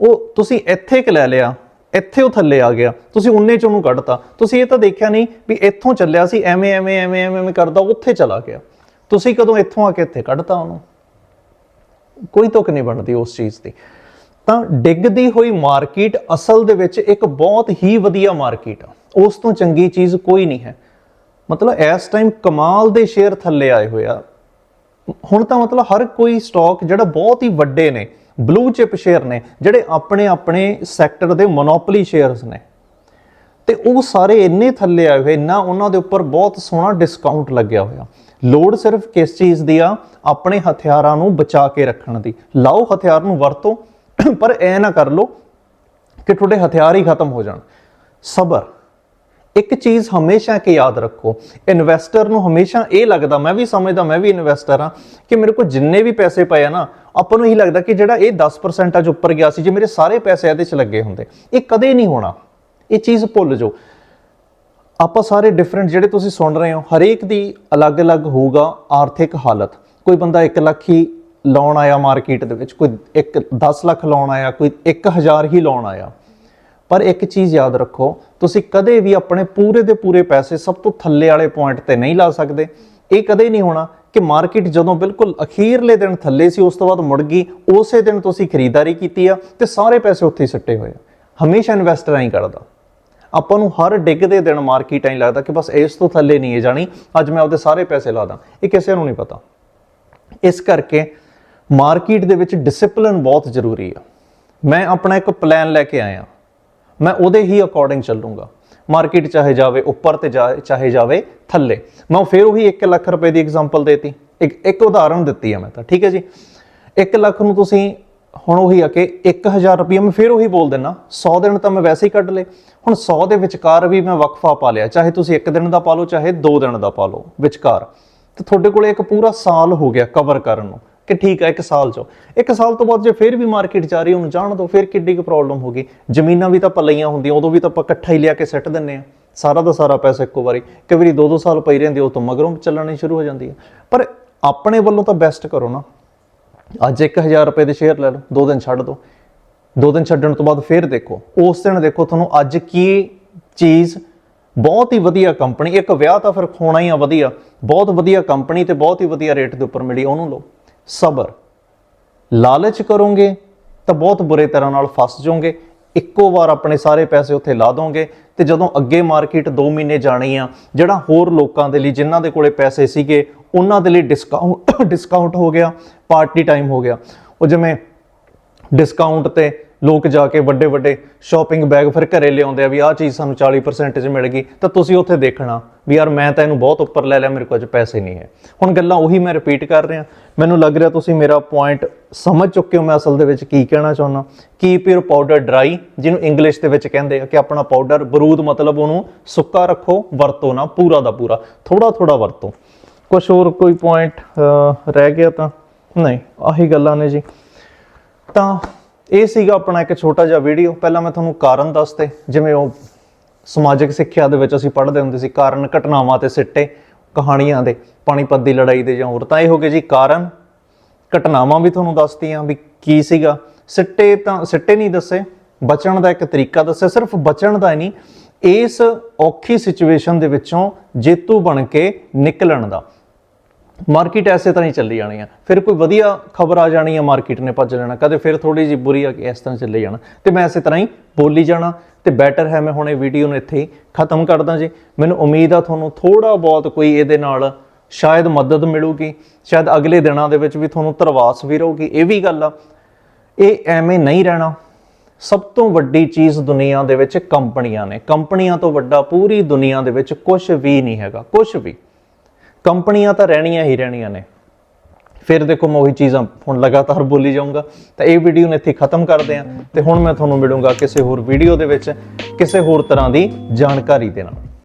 ਉਹ ਤੁਸੀਂ ਇੱਥੇ ਕਿ ਲੈ ਲਿਆ, ਇੱਥੇ ਉਹ ਥੱਲੇ ਆ ਗਿਆ, ਤੁਸੀਂ ਉਨੇ ਚ ਉਹਨੂੰ ਕੱਢਤਾ। ਤੁਸੀਂ ਇਹ ਤਾਂ ਦੇਖਿਆ ਨਹੀਂ ਵੀ ਇੱਥੋਂ ਚੱਲਿਆ ਸੀ, ਐਵੇਂ ਐਵੇਂ ਐਵੇਂ ਐਵੇਂ ਐਵੇਂ ਕਰਦਾ, ਉੱਥੇ ਚਲਾ ਗਿਆ। ਤੁਸੀਂ ਕਦੋਂ ਇੱਥੋਂ ਆ ਕੇ ਇੱਥੇ ਕੱਢਤਾ ਉਹਨੂੰ? ਕੋਈ ਤੁਕ ਨਹੀਂ ਬਣਦੀ ਉਸ ਚੀਜ਼ ਦੀ। ਤਾਂ ਡਿੱਗਦੀ ਹੋਈ ਮਾਰਕੀਟ ਅਸਲ ਦੇ ਵਿੱਚ ਇੱਕ ਬਹੁਤ ਹੀ ਵਧੀਆ ਮਾਰਕੀਟ ਆ। ਉਸ ਤੋਂ ਚੰਗੀ ਚੀਜ਼ ਕੋਈ ਨਹੀਂ ਹੈ। ਮਤਲਬ ਇਸ ਟਾਈਮ ਕਮਾਲ ਦੇ ਸ਼ੇਅਰ ਥੱਲੇ ਆਏ ਹੋਏ ਆ। ਹੁਣ ਤਾਂ ਮਤਲਬ ਹਰ ਕੋਈ ਸਟਾਕ ਜਿਹੜਾ ਬਹੁਤ ਹੀ ਵੱਡੇ ਨੇ ਬਲੂ ਚਿਪ ਸ਼ੇਅਰ ਨੇ, ਜਿਹੜੇ ਆਪਣੇ ਆਪਣੇ ਸੈਕਟਰ ਦੇ ਮੋਨੋਪੋਲੀ ਸ਼ੇਅਰਸ ਨੇ। ਤੇ ਉਹ ਸਾਰੇ ਇੰਨੇ ਥੱਲੇ ਆਏ ਹੋਏ ਨਾ ਉਹਨਾਂ ਦੇ ਉੱਪਰ ਬਹੁਤ ਸੋਹਣਾ ਡਿਸਕਾਊਂਟ ਲੱਗਿਆ ਹੋਇਆ। ਲੋੜ ਸਿਰਫ ਕਿਸ ਚੀਜ਼ ਦੀ ਆ? ਆਪਣੇ ਹਥਿਆਰਾਂ ਨੂੰ ਬਚਾ ਕੇ ਰੱਖਣ ਦੀ। ਲਾਓ ਹਥਿਆਰ ਨੂੰ ਵਰਤੋ। ਪਰ ਐ ਨਾ ਕਰ ਲਓ ਕਿ ਤੁਹਾਡੇ ਹਥਿਆਰ ਹੀ ਖਤਮ ਹੋ ਜਾਣ। ਸਬਰ। ਇੱਕ ਚੀਜ਼ ਹਮੇਸ਼ਾ ਕਿ ਯਾਦ ਰੱਖੋ, ਇਨਵੈਸਟਰ ਨੂੰ ਹਮੇਸ਼ਾ ਇਹ ਲੱਗਦਾ, ਮੈਂ ਵੀ ਸਮਝਦਾ, ਮੈਂ ਵੀ ਇਨਵੈਸਟਰ ਹਾਂ, ਕਿ ਮੇਰੇ ਕੋਲ ਜਿੰਨੇ ਵੀ ਪੈਸੇ ਪਏ ਆ ਨਾ, ਆਪਾਂ ਨੂੰ ਇਹੀ ਲੱਗਦਾ ਕਿ ਜਿਹੜਾ ਇਹ 10% ਅੱਜ ਉੱਪਰ ਗਿਆ ਸੀ, ਜੇ ਮੇਰੇ ਸਾਰੇ ਪੈਸੇ ਇਹਦੇ 'ਚ ਲੱਗੇ ਹੁੰਦੇ, ਇਹ ਕਦੇ ਨਹੀਂ ਹੋਣਾ। ਇਹ ਚੀਜ਼ ਭੁੱਲ ਜਾਓ। ਆਪਾਂ ਸਾਰੇ ਡਿਫਰੈਂਟ ਜਿਹੜੇ ਤੁਸੀਂ ਸੁਣ ਰਹੇ ਹੋ, ਹਰੇਕ ਦੀ ਅਲੱਗ-ਅਲੱਗ ਹੋਊਗਾ ਆਰਥਿਕ ਹਾਲਤ। ਕੋਈ ਬੰਦਾ 1 ਲੱਖ ਹੀ ਲਾਉਣ ਆਇਆ ਮਾਰਕੀਟ ਦੇ ਵਿੱਚ, ਕੋਈ ਇੱਕ 10 ਲੱਖ ਲਾਉਣ ਆਇਆ, ਕੋਈ 1000 ਹੀ ਲਾਉਣ ਆਇਆ। ਪਰ ਇੱਕ ਚੀਜ਼ ਯਾਦ ਰੱਖੋ, ਤੁਸੀਂ ਕਦੇ ਵੀ ਆਪਣੇ ਪੂਰੇ ਦੇ ਪੂਰੇ ਪੈਸੇ ਸਭ ਤੋਂ ਥੱਲੇ ਵਾਲੇ ਪੁਆਇੰਟ ਤੇ ਨਹੀਂ ਲਾ ਸਕਦੇ। ਇਹ ਕਦੇ ਨਹੀਂ ਹੋਣਾ ਕਿ ਮਾਰਕੀਟ ਜਦੋਂ ਬਿਲਕੁਲ ਅਖੀਰਲੇ ਦਿਨ ਥੱਲੇ ਸੀ, ਉਸ ਤੋਂ ਬਾਅਦ ਮੁੜ ਗਈ, ਉਸੇ ਦਿਨ ਤੁਸੀਂ ਖਰੀਦਦਾਰੀ ਕੀਤੀ ਆ ਤੇ ਸਾਰੇ ਪੈਸੇ ਉੱਥੇ ਹੀ ਸਿੱਟੇ ਹੋਏ ਆ। ਹਮੇਸ਼ਾ ਇਨਵੈਸਟਰ ਐਂ ਕਰਦਾ। ਆਪਾਂ ਨੂੰ ਹਰ ਡਿੱਗਦੇ ਦਿਨ ਮਾਰਕੀਟ ਐਂ ਲੱਗਦਾ ਕਿ ਬਸ ਇਸ ਤੋਂ ਥੱਲੇ ਨਹੀਂ ਇਹ ਜਾਣੀ, ਅੱਜ ਮੈਂ ਆਪਦੇ ਸਾਰੇ ਪੈਸੇ ਲਾ ਦਾਂ। ਇਹ ਕਿਸੇ ਨੂੰ ਨਹੀਂ ਪਤਾ। ਇਸ ਕਰਕੇ ਮਾਰਕੀਟ ਦੇ ਵਿੱਚ ਡਿਸਪਲਿਨ ਬਹੁਤ ਜ਼ਰੂਰੀ ਆ। ਮੈਂ ਆਪਣਾ ਇੱਕ ਪਲਾਨ ਲੈ ਕੇ ਆਇਆ। ਮੈਂ ਉਹਦੇ ਹੀ ਅਕੋਰਡਿੰਗ ਚੱਲੂੰਗਾ। ਮਾਰਕੀਟ ਚਾਹੇ ਜਾਵੇ, ਉੱਪਰ ਤੇ ਜਾ- ਚਾਹੇ ਜਾਵੇ, ਥੱਲੇ। ਮੈਂ ਫਿਰ ਉਹੀ 1 ਲੱਖ ਰੁਪਏ ਦੀ ਐਗਜ਼ਾਮਪਲ ਦੇਤੀ। ਇੱਕ ਇੱਕ ਉਦਾਹਰਣ ਦਿੱਤੀ ਆ ਮੈਂ ਤਾਂ। ਠੀਕ ਹੈ ਜੀ? 1 ਲੱਖ ਨੂੰ ਤੁਸੀਂ ਹੁਣ ਉਹੀ ਆ ਕਿ 1000 ਰੁਪਏ ਮੈਂ ਫਿਰ ਉਹੀ ਬੋਲ ਦਿੰਨਾ। 100 ਦਿਨ ਤਾਂ ਮੈਂ ਵੈਸੇ ਹੀ ਕੱਢ ਲਏ। ਹੁਣ 100 ਦੇ ਵਿਚਕਾਰ ਵੀ ਮੈਂ ਵਕਫਾ ਪਾ ਲਿਆ। ਚਾਹੇ ਤੁਸੀਂ ਇੱਕ ਦਿਨ ਦਾ ਪਾ ਲਓ, ਚਾਹੇ 2 ਦਿਨ ਦਾ ਪਾ ਲਓ ਵਿਚਕਾਰ। ਤੇ ਤੁਹਾਡੇ ਕੋਲੇ ਇੱਕ ਪੂਰਾ ਸਾਲ ਹੋ ਗਿਆ ਕਵਰ ਕਰਨ ਨੂੰ। ਕਿ ਠੀਕ ਹੈ ਇੱਕ ਸਾਲ ਚੋਂ। ਇੱਕ ਸਾਲ ਤੋਂ ਬਾਅਦ ਜੇ ਫਿਰ ਵੀ ਮਾਰਕੀਟ ਜਾ ਰਹੀ, ਉਹਨੂੰ ਜਾਣ ਦਿਓ ਫਿਰ ਕਿੱਡੀ ਕੁ ਪ੍ਰੋਬਲਮ ਹੋਗੀ ਜ਼ਮੀਨਾਂ ਵੀ ਤਾਂ ਪੱਲੀਆਂ ਹੁੰਦੀਆਂ, ਉਦੋਂ ਵੀ ਤਾਂ ਆਪਾਂ ਇਕੱਠਾ ਹੀ ਲਿਆ ਕੇ ਸਿੱਟ ਦਿੰਨੇ ਆ। ਸਾਰਾ ਦਾ ਸਾਰਾ ਪੈਸਾ ਇੱਕੋ ਵਾਰੀ। ਕਈ ਵਾਰੀ 2-2 ਸਾਲ ਪਈ ਰਹਿੰਦੀ, ਉਹ ਤੋਂ ਮਗਰੋਂ ਚੱਲਣੀ ਸ਼ੁਰੂ ਹੋ ਜਾਂਦੀ ਹੈ ਪਰ ਆਪਣੇ ਵੱਲੋਂ ਤਾਂ ਬੈਸਟ ਕਰੋ ਨਾ। ਅੱਜ 1000 ਰੁਪਏ ਦੇ ਸ਼ੇਅਰ ਲੈ ਲਓ, ਦੋ ਦਿਨ ਛੱਡ ਦਿਓ ਦੋ ਦਿਨ ਛੱਡਣ ਤੋਂ ਬਾਅਦ ਫਿਰ ਦੇਖੋ। ਉਸ ਦਿਨ ਦੇਖੋ ਤੁਹਾਨੂੰ ਅੱਜ ਕੀ ਚੀਜ਼ ਬਹੁਤ ਹੀ ਵਧੀਆ ਕੰਪਨੀ ਇੱਕ ਵਿਆਹ ਤਾਂ ਫਿਰ ਖੋਣਾ ਹੀ ਆ ਵਧੀਆ। ਬਹੁਤ ਵਧੀਆ ਕੰਪਨੀ ਤੇ ਬਹੁਤ ਹੀ ਵਧੀਆ ਰੇਟ ਦੇ ਉੱਪਰ ਮਿਲੀ, ਉਹਨੂੰ ਲਓ। ਸਬਰ। ਲਾਲਚ ਕਰੋਗੇ ਤਾਂ ਬਹੁਤ ਬੁਰੇ ਤਰ੍ਹਾਂ ਨਾਲ ਫਸ ਜਾਓਗੇ। ਇੱਕੋ ਵਾਰ ਆਪਣੇ ਸਾਰੇ ਪੈਸੇ ਉੱਥੇ ਲਾ ਦੋਗੇ ਤੇ ਜਦੋਂ ਅੱਗੇ ਮਾਰਕੀਟ 2 ਮਹੀਨੇ ਜਾਣੀ ਆ, ਜਿਹੜਾ ਹੋਰ ਲੋਕਾਂ ਦੇ ਲਈ, ਜਿਨ੍ਹਾਂ ਦੇ ਕੋਲੇ ਪੈਸੇ ਸੀਗੇ, ਉਹਨਾਂ ਦੇ ਲਈ ਡਿਸਕਾਊਂਟ ਡਿਸਕਾਊਂਟ ਹੋ ਗਿਆ, ਪਾਰਟੀ ਟਾਈਮ ਹੋ ਗਿਆ। ਉਹ ਜਿਵੇਂ ਡਿਸਕਾਊਂਟ ਤੇ ਲੋਕ ਜਾ ਕੇ ਵੱਡੇ ਵੱਡੇ ਸ਼ਾਪਿੰਗ ਬੈਗ ਫਿਰ ਘਰੇ ਲਿਆਉਂਦੇ ਆ ਵੀ ਆਹ ਚੀਜ਼ ਸਾਨੂੰ 40% 'ਚ ਮਿਲ ਗਈ, ਤਾਂ ਤੁਸੀਂ ਉੱਥੇ ਦੇਖਣਾ ਵੀ ਯਾਰ ਮੈਂ ਤਾਂ ਇਹਨੂੰ ਬਹੁਤ ਉੱਪਰ ਲੈ ਲਿਆ, ਮੇਰੇ ਕੋਲ ਅੱਜ ਪੈਸੇ ਨਹੀਂ ਹੈ। ਹੁਣ ਗੱਲਾਂ ਉਹੀ ਮੈਂ ਰਿਪੀਟ ਕਰ ਰਿਹਾ। ਮੈਨੂੰ ਲੱਗ ਰਿਹਾ ਤੁਸੀਂ ਮੇਰਾ ਪੁਆਇੰਟ ਸਮਝ ਚੁੱਕੇ ਹੋ ਮੈਂ ਅਸਲ ਦੇ ਵਿੱਚ ਕੀ ਕਹਿਣਾ ਚਾਹੁੰਦਾ। ਕੀਪ ਯੂਰ ਪਾਊਡਰ ਡਰਾਈ ਜਿਹਨੂੰ ਇੰਗਲਿਸ਼ ਦੇ ਵਿੱਚ ਕਹਿੰਦੇ ਆ ਕਿ ਆਪਣਾ ਪਾਊਡਰ ਬਰੂਦ ਮਤਲਬ ਉਹਨੂੰ ਸੁੱਕਾ ਰੱਖੋ, ਵਰਤੋ ਨਾ, ਪੂਰਾ ਦਾ ਪੂਰਾ ਥੋੜਾ ਥੋੜਾ ਵਰਤੋ। ਕੁਝ ਹੋਰ ਕੋਈ ਪੁਆਇੰਟ ਰਹਿ ਗਿਆ ਤਾਂ? ਨਹੀਂ, ਆਹੀ ਗੱਲਾਂ ਨੇ ਜੀ। ਤਾਂ ਇਹ ਸੀਗਾ ਆਪਣਾ ਇੱਕ ਛੋਟਾ ਜਿਹਾ ਵੀਡੀਓ ਪਹਿਲਾਂ ਮੈਂ ਤੁਹਾਨੂੰ ਕਾਰਨ ਦੱਸਤੇ, ਜਿਵੇਂ ਉਹ ਸਮਾਜਿਕ ਸਿੱਖਿਆ ਦੇ ਵਿੱਚ ਅਸੀਂ ਪੜ੍ਹਦੇ ਹੁੰਦੇ ਸੀ, ਕਾਰਨ ਘਟਨਾਵਾਂ ਤੇ ਸਿੱਟੇ, ਕਹਾਣੀਆਂ ਦੇ, ਪਾਣੀਪਤ ਦੀ ਲੜਾਈ ਦੇ ਜਾਂ ਹੋਰ। ਤਾਂ ਇਹ ਹੋ ਗਏ ਜੀ ਕਾਰਨ। ਘਟਨਾਵਾਂ ਵੀ ਤੁਹਾਨੂੰ ਦੱਸਤੀਆਂ ਵੀ ਕੀ ਸੀਗਾ। ਸਿੱਟੇ ਤਾਂ, ਸਿੱਟੇ ਨਹੀਂ ਦੱਸੇ, ਬਚਣ ਦਾ ਇੱਕ ਤਰੀਕਾ ਦੱਸਿਆ। ਸਿਰਫ ਬਚਣ ਦਾ ਹੀ ਨਹੀਂ, ਇਸ ਔਖੀ ਸਿਚੁਏਸ਼ਨ ਦੇ ਵਿੱਚੋਂ ਜੇਤੂ ਬਣ ਕੇ ਨਿਕਲਣ ਦਾ। ਮਾਰਕੀਟ ਐਸੇ ਤਰ੍ਹਾਂ ਹੀ ਚੱਲੀ ਜਾਣੀ ਆ ਫਿਰ ਕੋਈ ਵਧੀਆ ਖਬਰ ਆ ਜਾਣੀ ਆ ਮਾਰਕੀਟ ਨੇ ਭੱਜ ਲੈਣਾ। ਕਦੇ ਫਿਰ ਥੋੜੀ ਜਿਹੀ ਬੁਰੀ ਆ ਕਿ ਇਸ ਤਰ੍ਹਾਂ ਚੱਲੇ ਜਾਣਾ। ਤੇ ਮੈਂ ਐਸੇ ਤਰ੍ਹਾਂ ਹੀ ਬੋਲੀ ਜਾਣਾ। ਤੇ ਬੈਟਰ ਹੈ ਮੈਂ ਹੁਣ ਇਹ ਵੀਡੀਓ ਨੂੰ ਇੱਥੇ ਹੀ ਖਤਮ ਕਰਦਾ ਜੀ। ਮੈਨੂੰ ਉਮੀਦ ਆ ਤੁਹਾਨੂੰ ਥੋੜਾ ਬਹੁਤ ਕੋਈ ਇਹਦੇ ਨਾਲ ਸ਼ਾਇਦ ਮਦਦ ਮਿਲੂਗੀ। ਸ਼ਾਇਦ ਅਗਲੇ ਦਿਨਾਂ ਦੇ ਵਿੱਚ ਵੀ ਤੁਹਾਨੂੰ ਤਰਵਾਸ ਵੀ ਰਹੂਗੀ। ਇਹ ਵੀ ਗੱਲ ਆ। ਇਹ ਐਵੇਂ ਨਹੀਂ ਰਹਿਣਾ। ਸਭ ਤੋਂ ਵੱਡੀ ਚੀਜ਼ ਦੁਨੀਆ ਦੇ ਵਿੱਚ ਕੰਪਨੀਆਂ ਨੇ। ਕੰਪਨੀਆਂ ਤੋਂ ਵੱਡਾ ਪੂਰੀ ਦੁਨੀਆ ਦੇ ਵਿੱਚ ਕੁਝ ਵੀ ਨਹੀਂ ਹੈਗਾ। ਕੁਝ ਵੀ। ਕੰਪਨੀਆਂ ਤਾਂ ਰਹਿਣੀਆਂ ਹੀ ਰਹਿਣੀਆਂ ਨੇ। ਫਿਰ ਦੇਖੋ ਮੈਂ ਉਹੀ ਚੀਜ਼ਾਂ ਹੁਣ ਲਗਾਤਾਰ ਬੋਲੀ ਜਾਊਂਗਾ। ਤਾਂ ਇਹ ਵੀਡੀਓ ਨੂੰ ਇੱਥੇ ਖਤਮ ਕਰਦੇ ਹਾਂ ਤੇ ਹੁਣ ਮੈਂ ਤੁਹਾਨੂੰ ਮਿਲੂੰਗਾ ਕਿਸੇ ਹੋਰ ਵੀਡੀਓ ਦੇ ਵਿੱਚ, ਕਿਸੇ ਹੋਰ ਤਰ੍ਹਾਂ ਦੀ ਜਾਣਕਾਰੀ ਦੇ ਨਾਲ।